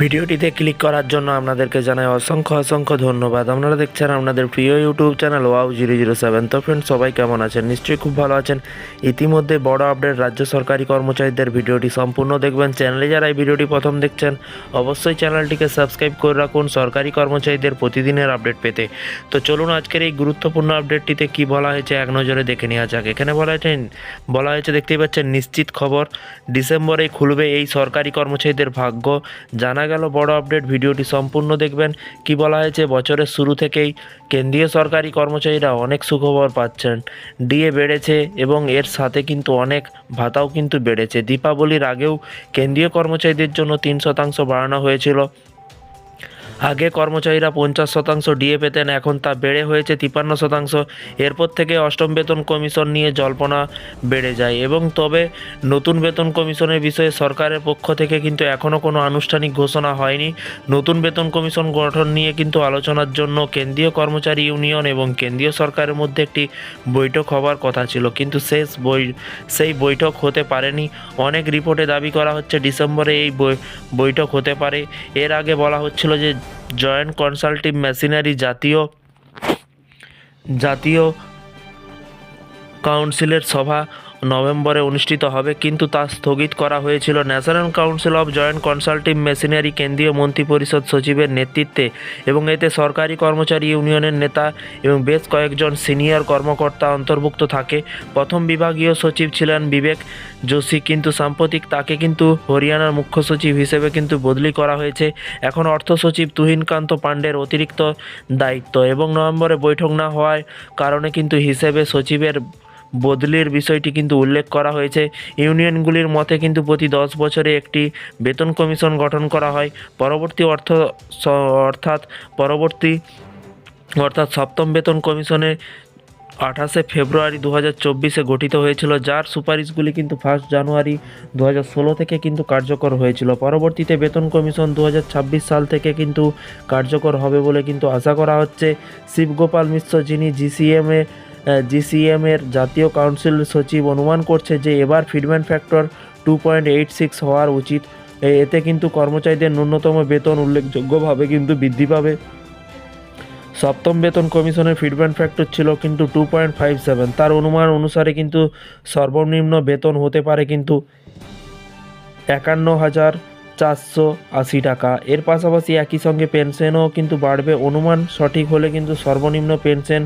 ভিডিওটিতে ক্লিক করার জন্য আপনাদেরকে জানাই অসংখ্য অসংখ্য ধন্যবাদ। আপনারা দেখছেন আপনাদের প্রিয় YouTube channel wow zero zero seven. তো ফ্রেন্ড সবাই কেমন আছেন? নিশ্চয়ই খুব ভালো আছেন। ইতিমধ্যে বড় আপডেট রাজ্য সরকারি কর্মচারীদের ভিডিওটি সম্পূর্ণ দেখবেন। চ্যানেলে যারা এই ভিডিওটি প্রথম দেখছেন, অবশ্যই চ্যানেলটিকে সাবস্ক্রাইব করে রাখুন সরকারি কর্মচারীদের প্রতিদিনের আপডেট পেতে। তো চলুন আজকের এই গুরুত্বপূর্ণ আপডেটটিতে কি বলা হয়েছে এক নজরে দেখে নেওয়া যাক। এখানে বলা হয়েছে বলা হয়েছে, দেখতেই পাচ্ছেন, নিশ্চিত খবর, ডিসেম্বরে খুলবে এই সরকারি কর্মচারীদের ভাগ্য। জানা গেল, বড় আপডেট, ভিডিওটি সম্পূর্ণ দেখবেন। কি বলা হয়েছে, বছরের শুরু থেকেই কেন্দ্রীয় সরকারি কর্মচারীরা অনেক সুখবর পাচ্ছেন। ডিএ বেড়েছে এবং এর সাথে কিন্তু অনেক ভাতাও কিন্তু বেড়েছে। দীপাবলির আগেও কেন্দ্রীয় কর্মচারীদের জন্য তিন শতাংশ বাড়ানো হয়েছিল। আগে কর্মচারীরা পঞ্চাশ শতাংশ ডিএ পেতেন, এখন তা বেড়ে হয়েছে তিপ্পান্ন শতাংশ। এরপর থেকে অষ্টম বেতন কমিশন নিয়ে জল্পনা বেড়ে যায় এবং তবে নতুন বেতন কমিশনের বিষয়ে সরকারের পক্ষ থেকে কিন্তু এখনও কোনো আনুষ্ঠানিক ঘোষণা হয়নি। নতুন বেতন কমিশন গঠন নিয়ে কিন্তু আলোচনার জন্য কেন্দ্রীয় কর্মচারী ইউনিয়ন এবং কেন্দ্রীয় সরকারের মধ্যে একটি বৈঠক হবার কথা ছিল। কিন্তু শেষ বই সেই বৈঠক হতে পারেনি। অনেক রিপোর্টে দাবি করা হচ্ছে, ডিসেম্বরে এই বৈঠক হতে পারে। এর আগে বলা হচ্ছিল যে জয়েন্ট কনসালটিভ মেশিনারি জাতীয় জাতীয় কাউন্সিলের সভা নভেম্বরে অনুষ্ঠিত হবে, কিন্তু তা স্থগিত করা হয়েছিল। National council of joint consultative machinery কেন্দ্রীয় মন্ত্রিপরিষদ সচিবের নেতৃত্বে এবং এতে সরকারি কর্মচারী ইউনিয়নের নেতা এবং বেশ কয়েকজন সিনিয়র কর্মকর্তা অন্তর্ভুক্ত থাকে। প্রথম বিভাগীয় সচিব ছিলেন বিবেক যোশী, কিন্তু সাম্প্রতিক তাকে কিন্তু হরিয়ানার মুখ্য সচিব হিসেবে কিন্তু বদলি করা হয়েছে। এখন অর্থ সচিব তুহিনকান্ত পাণ্ডের অতিরিক্ত দায়িত্ব এবং নভেম্বরে বৈঠক না হওয়ার কারণে কিন্তু হিসেবে সচিবের বদলির বিষয়টি কিন্তু উল্লেখ করা হয়েছে। ইউনিয়নগুলির মতে কিন্তু প্রতি দশ বছরে একটি বেতন কমিশন গঠন করা হয়। পরবর্তী অর্থ অর্থাৎ পরবর্তী, অর্থাৎ সপ্তম বেতন কমিশনে আঠাশে ফেব্রুয়ারি দু হাজার চব্বিশে গঠিত হয়েছিল, যার সুপারিশগুলি কিন্তু ফার্স্ট জানুয়ারি দু ষোলো থেকে কিন্তু কার্যকর হয়েছিল। পরবর্তীতে বেতন কমিশন দু হাজার ছাব্বিশ সাল থেকে কিন্তু কার্যকর হবে বলে কিন্তু আশা করা হচ্ছে। শিবগোপাল মিশ্র যিনি জিসিএমে জিসিএম এর জাতীয় কাউন্সিল সচিব অনুমান করছে যে এবার fitment factor two point eight six হওয়ার উচিত। এতে কিন্তু কর্মচারীদের ন্যূনতম বেতন উল্লেখযোগ্যভাবে কিন্তু বৃদ্ধি পাবে। সপ্তম বেতন কমিশনের ফিডব্যাক ফ্যাক্টর ছিল কিন্তু টু পয়েন্ট ফাইভ সেভেন তার অনুমান অনুসারে কিন্তু সর্বনিম্ন বেতন হতে পারে কিন্তু একান্ন হাজার চারশো আশি টাকা। এর পাশাপাশি একই সঙ্গে পেনশনও কিন্তু বাড়বে। অনুমান সঠিক হলে কিন্তু সর্বনিম্ন পেনশন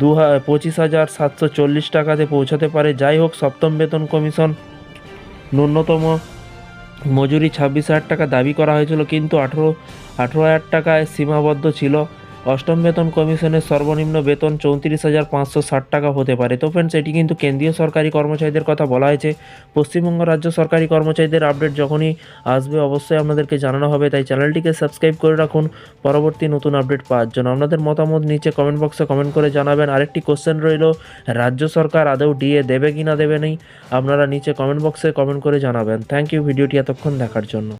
দু পঁচিশ হাজার সাতশো চল্লিশ টাকাতে পৌঁছাতে পারে। যাই হোক, সপ্তম বেতন কমিশন ন্যূনতম মজুরি ছাব্বিশ হাজার টাকা দাবি করা হয়েছিল, কিন্তু আঠেরো আঠেরো হাজার টাকায় সীমাবদ্ধ ছিল। অষ্টম বেতন কমিশনের সর্বনিম্ন বেতন চৌত্রিশ হাজার পাঁচশো ষাট টাকা হতে পারে। তো ফ্রেন্ডস এটি কিন্তু কেন্দ্রীয় সরকারি কর্মচারীদের কথা বলা হয়েছে। পশ্চিমবঙ্গ রাজ্য সরকারি কর্মচারীদের আপডেট যখনই আসবে অবশ্যই আপনাদেরকে জানানো হবে, তাই চ্যানেলটিকে সাবস্ক্রাইব করে রাখুন। পরবর্তী নতুন আপডেট পাওয়ার জন্য আপনাদের মতামত নিচে কমেন্ট বক্সে কমেন্ট করে জানাবেন। আরেকটি কোশ্চেন রইল, রাজ্য সরকার আদৌ ডিএ দেবে কি না দেবে নেই? আপনারা নিচে কমেন্ট বক্সে কমেন্ট করে জানাবেন। থ্যাংক ইউ ভিডিওটি এতক্ষণ দেখার জন্য।